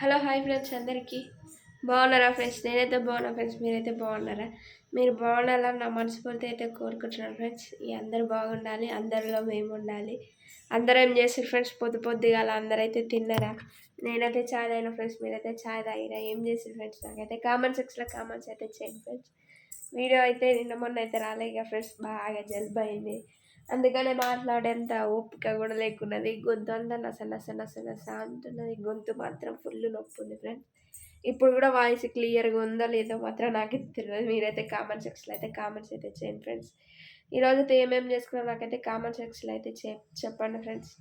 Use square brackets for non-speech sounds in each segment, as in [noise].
Hello hi friends అందరికీ. బాగున్నారా friends? నేనైతే బాగున్నా ఫ్రెండ్స్ మీరైతే బాగున్నారా? మీరు బాగుండాలని నా మనస్ఫూర్తి అయితే కోరుకుంటున్నాను ఫ్రెండ్స్. ఈ అందరు బాగుండాలి అందరిలో మేము ఉండాలి. అందరూ ఏం చేస్తారు ఫ్రెండ్స్? పొద్దు పొద్దుగాల అందరైతే తిన్నారా? నేనైతే ఛాయ్ తాగిన ఫ్రెండ్స్ మీరైతే ఛాయ్ తాగిరా? ఏం చేస్తారు ఫ్రెండ్స్? నాకైతే కామెంట్ సెక్షన్లో కామెంట్స్ అయితే చేయండి ఫ్రెండ్స్. వీడియో అయితే నిన్న మొన్న అయితే రాలేక ఫ్రెండ్స్ బాగా జలుబు అయింది. అందుకనే మాట్లాడేంత ఓపిక కూడా లేకున్నది. గొంతు అంతా నస నస నస నస అంటున్నది. గొంతు మాత్రం ఫుల్ నొప్పి ఉంది ఫ్రెండ్స్ ఇప్పుడు కూడా వాయిస్ క్లియర్గా ఉందో లేదో మాత్రం నాకు తెలియదు మీరైతే కామెంట్ సెక్షన్లో అయితే కామెంట్స్ అయితే చేయండి ఫ్రెండ్స్ ఈరోజు అయితే ఏమేమి చేసుకున్నా నాకైతే కామెంట్ సెక్షన్లో అయితే చెప్పండి ఫ్రెండ్స్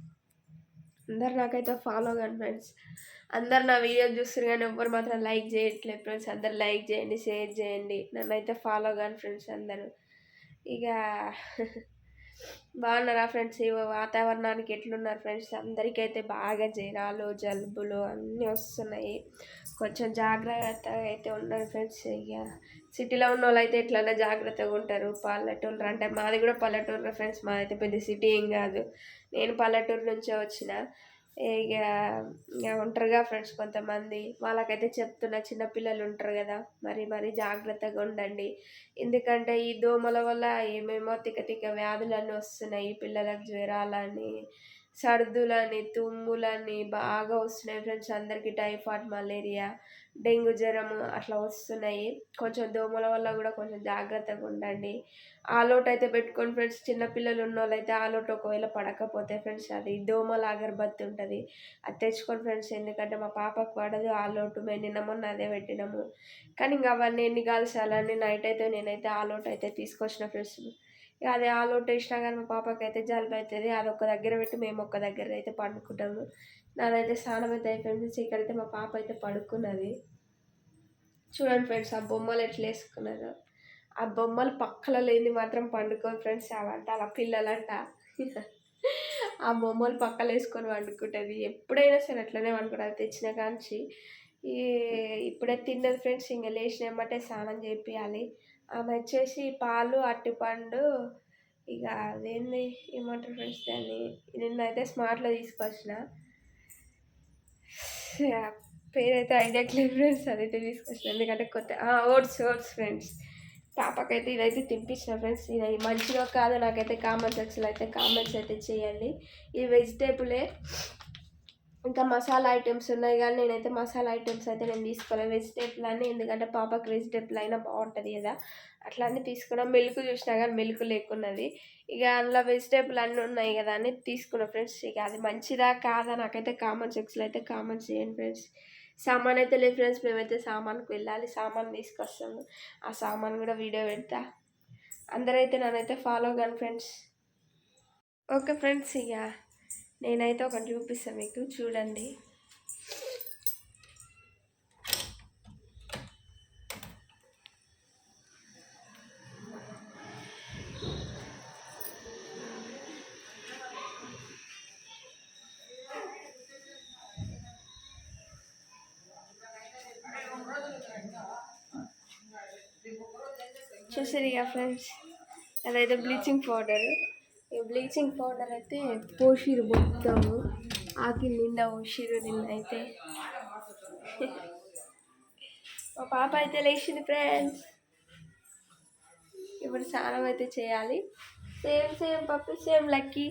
అందరు నాకైతే ఫాలో కానీ ఫ్రెండ్స్ అందరు నా వీడియో చూస్తారు కానీ ఎవ్వరు మాత్రం లైక్ చేయట్లేదు ఫ్రెండ్స్ అందరు లైక్ చేయండి షేర్ చేయండి. నన్ను అయితే ఫాలో కానీ ఫ్రెండ్స్ అందరూ. ఇక [laughs] బాగున్నారా ఫ్రెండ్స్? ఈ వాతావరణానికి ఎట్లున్నారు ఫ్రెండ్స్? అందరికైతే బాగా జ్వరాలు జలుబులు అన్నీ వస్తున్నాయి. కొంచెం జాగ్రత్తగా అయితే ఉన్నారు ఫ్రెండ్స్. ఇక సిటీలో ఉన్న వాళ్ళు అయితే ఎట్లన్నా జాగ్రత్తగా ఉంటారు. పల్లెటూరు అంటే మాది కూడా పల్లెటూరు ఫ్రెండ్స్. మాదైతే పెద్ద సిటీ ఏం కాదు. నేను పల్లెటూరు నుంచే వచ్చిన. ఇక ఇక ఉంటారుగా ఫ్రెండ్స్ కొంతమంది వాళ్ళకైతే చెప్తున్న చిన్నపిల్లలు ఉంటారు కదా మరి మరి జాగ్రత్తగా ఉండండి. ఎందుకంటే ఈ దోమల వల్ల ఏమేమో తిక్క తిక్క వ్యాధులన్నీ వస్తున్నాయి పిల్లలకు జ్వరాలని సర్దులని తుమ్ములని బాగా వస్తున్నాయి ఫ్రెండ్స్ అందరికీ టైఫాయిడ్ మలేరియా డెంగ్యూ జ్వరము అట్లా వస్తున్నాయి. కొంచెం దోమల వల్ల కూడా కొంచెం జాగ్రత్తగా ఉండండి. ఆలోట్ అయితే పెట్టుకొని ఫ్రెండ్స్ చిన్నపిల్లలు ఉన్న వాళ్ళు అయితే ఆలోట్ ఒకవేళ పడకపోతే ఫ్రెండ్స్ అది దోమల అగరబత్తి ఉంటుంది. అది తెచ్చుకోండి ఫ్రెండ్స్ ఎందుకంటే మా పాపకు పడదు ఆలోటు మేము నిన్న మొన్న అదే పెట్టినాము. కానీ ఇంకా అవన్నీ ఎన్ని కాల్సాలని నైట్ అయితే నేనైతే ఆలోట్ అయితే తీసుకొచ్చిన ఫ్రెండ్స్ ఇక అది ఆల్ వేసినా కానీ మా పాపకి అయితే జలుబు అవుతుంది. అది ఒక దగ్గర పెట్టి మేము ఒక దగ్గర అయితే పండుకుంటాము. నాదైతే స్నానం అయితే అయిపోయింది ఇక్కడైతే మా పాప అయితే పడుకున్నది. చూడండి ఫ్రెండ్స్ ఆ బొమ్మలు ఎట్లా వేసుకున్నారు. ఆ బొమ్మలు పక్కల లేని మాత్రం పండుకోని ఫ్రెండ్స్. అవంట అలా పిల్లలంట. ఆ బొమ్మలు పక్కలు వేసుకొని వండుకుంటుంది ఎప్పుడైనా సరే అట్లనే వండుకుంటుంది తెచ్చిన కాంచి. ఈ ఇప్పుడే తిన్నది ఫ్రెండ్స్. ఇంకా లేచినామంటే స్నానం చేపియాలి. ఆమె వచ్చేసి పాలు అరటిపండు ఇక అదేంది ఏమంటారు ఫ్రెండ్స్ దాన్ని? నిన్నైతే స్మార్ట్లో తీసుకొచ్చిన. పేరైతే ఐడియా ఫ్రెండ్స్ అదైతే తీసుకొచ్చిన. ఎందుకంటే కొత్త ఓట్స్ ఓట్స్ ఫ్రెండ్స్. పాపకైతే ఇదైతే తినిపించిన ఫ్రెండ్స్. ఇది మంచిగా కాదు. నాకైతే కామెంట్ సెక్షన్ అయితే కామెంట్స్ అయితే చేయండి. ఈ వెజిటేబులే ఇంకా మసాలా ఐటమ్స్ ఉన్నాయి కానీ నేనైతే మసాలా ఐటమ్స్ అయితే నేను తీసుకోలేదు. వెజిటేబుల్ అని ఎందుకంటే పాపకి వెజిటేబుల్ అయినా బాగుంటుంది కదా. అట్లా అని తీసుకున్నాం. మిల్క్ చూసినా కానీ మిల్క్ లేకున్నది. ఇక అందులో వెజిటేబుల్ అన్నీ ఉన్నాయి కదా అని తీసుకున్నాం ఫ్రెండ్స్. ఇక అది మంచిదా కాదా? నాకైతే కామన్ సెక్స్లో అయితే కామన్ చేయండి ఫ్రెండ్స్. సామాన్ అయితే లేదు ఫ్రెండ్స్. మేమైతే సామాన్కి వెళ్ళాలి. సామాన్ తీసుకొస్తాము. ఆ సామాన్ కూడా వీడియో పెడతా. అందరైతే నన్నైతే ఫాలో కాను ఫ్రెండ్స్. ఓకే ఫ్రెండ్స్ ఇక నేనైతే ఒకటి చూపిస్తాను మీకు చూడండి. చూసారు ఇక ఫ్రెండ్స్. అదైతే బ్లీచింగ్ పౌడర్. బ్లీచింగ్ పౌడర్ అయితే పోషిరు మొత్తము. ఆకి నిండా పోషిరు నిన్న అయితే. మా పాప అయితే లేచింది ఫ్రెండ్స్ ఇప్పుడు స్నానం అయితే చేయాలి. సేమ్ సేమ్ పప్పు సేమ్ లక్కీ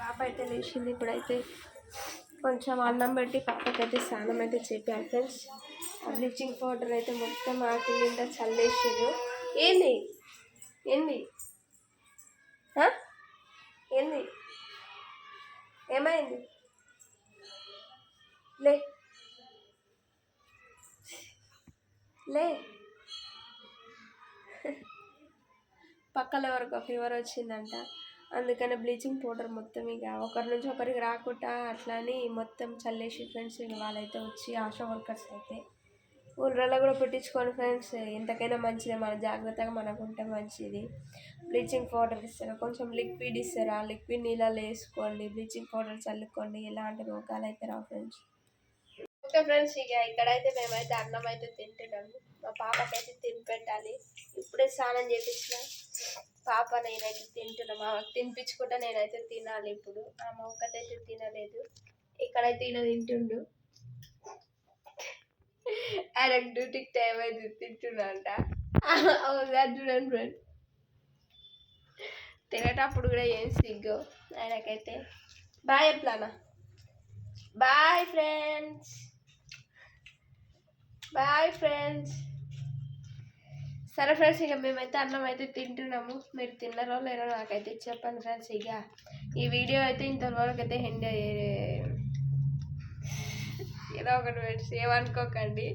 పాప అయితే లేచింది. ఇప్పుడైతే కొంచెం అన్నం పెట్టి పాపకైతే స్నానం అయితే చెప్పాను ఫ్రెండ్స్ బ్లీచింగ్ పౌడర్ అయితే మొత్తం ఆకి నిండా చల్లేసారు ఏంది? ఏంది? ఏంది? ఏమైంది? లే. లే. పక్కల ఎవరికి ఫీవర్ వచ్చిందంట. అందుకని బ్లీచింగ్ పౌడర్ మొత్తం ఇక ఒకరి నుంచి ఒకరికి రాకుండా అట్లా అని మొత్తం చల్లేసి ఫ్రెండ్స్ ఇక వాళ్ళైతే వచ్చి ఆశా వర్కర్స్ అయితే ఊళ్ళలో కూడా పెట్టించుకోండి ఫ్రెండ్స్. ఎంతకైనా మంచిదే మన జాగ్రత్తగా మనకు ఉంటే మంచిది. బ్లీచింగ్ పౌడర్ ఇస్తారు. కొంచెం లిక్విడ్ ఇస్తారు. ఆ లిక్విడ్ నీళ్ళలో వేసుకోండి. బ్లీచింగ్ పౌడర్ చల్లుకోండి. ఎలాంటి రోగాలు అయితే రా ఫ్రెండ్స్. ఓకే ఫ్రెండ్స్ ఇక ఇక్కడైతే మేమైతే అన్నం అయితే తింటున్నాము. మా పాపకైతే తిని పెట్టాలి. ఇప్పుడే స్నానం చేపించిన పాప నేనైతే తింటున్నాం. ఆమెకు తినిపించుకుంటా నేనైతే తినాలి ఇప్పుడు. ఆమె మొక్కతైతే తినలేదు. ఇక్కడైతే ఈయన తింటుండు. ఆయనకు డ్యూటీకి టైం అయితే తింటున్నాంట ఒకసారి చూడండి ఫ్రెండ్. తినేటప్పుడు కూడా ఏం సిగ్గు ఆయనకైతే. బాయ్ ఎట్లానా బాయ్ ఫ్రెండ్స్. Bye friends. సరే ఫ్రెండ్స్ ఇక మేమైతే అన్నం అయితే తింటున్నాము. మీరు తిన్నారో లేరో నాకైతే చెప్పండి ఫ్రెండ్స్ ఇక. ఈ వీడియో అయితే ఇంతవరకు అయితే ఎండ్ ఏదో ఒకటి పెట్టి ఏమనుకోకండి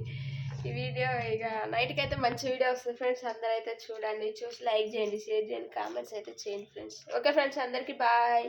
ఈ వీడియో ఇక నైట్కి అయితే మంచి వీడియో వస్తుంది ఫ్రెండ్స్. అందరూ అయితే చూడండి. చూసి లైక్ చేయండి షేర్ చేయండి కామెంట్స్ అయితే చేయండి ఫ్రెండ్స్. ఓకే ఫ్రెండ్స్ అందరికీ బాయ్.